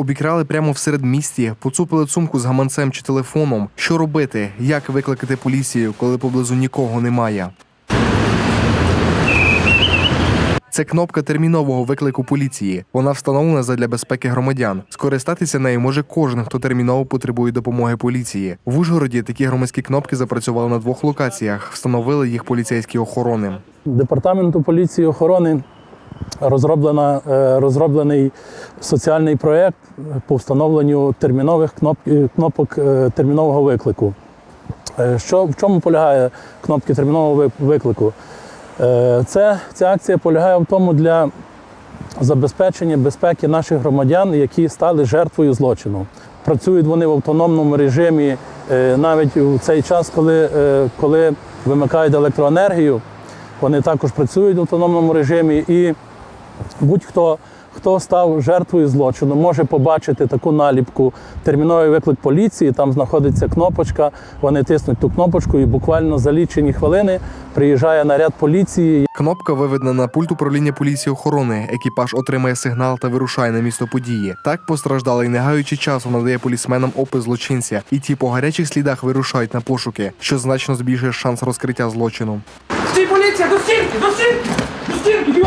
Обікрали прямо в середмісті, поцупили сумку з гаманцем чи телефоном. Що робити? Як викликати поліцію, коли поблизу нікого немає? Це кнопка термінового виклику поліції. Вона встановлена задля безпеки громадян. Скористатися нею може кожен, хто терміново потребує допомоги поліції. В Ужгороді такі громадські кнопки запрацювали на двох локаціях. Встановили їх поліцейські охорони. Департаменту поліції охорони розроблена, е, розроблений соціальний проєкт по встановленню термінових е, кнопок е, термінового виклику. Що, в чому полягає кнопки термінового виклику? Це, ця акція полягає в тому для забезпечення безпеки наших громадян, які стали жертвою злочину. Працюють вони в автономному режимі навіть у цей час, коли, коли вимикають електроенергію. Вони також працюють в автономному режимі і будь-хто, хто став жертвою злочину, може побачити таку наліпку терміновий виклик поліції. Там знаходиться кнопочка. Вони тиснуть ту кнопочку, і буквально за лічені хвилини приїжджає наряд поліції. Кнопка виведена на пульт управління поліції охорони. Екіпаж отримає сигнал та вирушає на місто події. Так постраждалий, не гаючи часу, надає полісменам опис злочинця, і ті по гарячих слідах вирушають на пошуки, що значно збільшує шанс розкриття злочину. Стій, поліція, до стінки, до стінки! До стінки,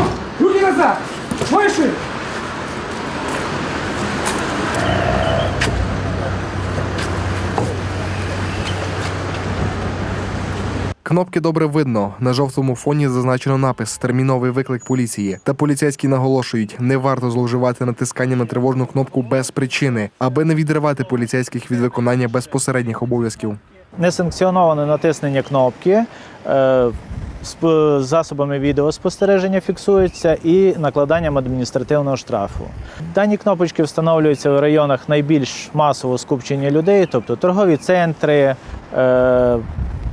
Кнопки добре видно. На жовтому фоні зазначено напис Терміновий виклик поліції. Та поліцейські наголошують, не варто зловживати натисканням на тривожну кнопку без причини, аби не відривати поліцейських від виконання безпосередніх обов'язків. несанкціоноване натиснення кнопки е, засобами відеоспостереження фіксується і накладанням адміністративного штрафу. Дані кнопочки встановлюються в районах найбільш масового скупчення людей, тобто торгові центри, е,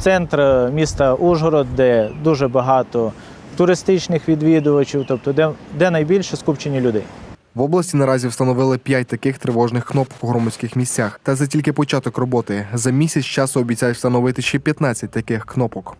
центр міста Ужгород, де дуже багато туристичних відвідувачів, тобто де, де найбільше скупчені людей. В області наразі встановили 5 таких тривожних кнопок у громадських місцях. Та це тільки початок роботи. За місяць часу обіцяють встановити ще 15 таких кнопок.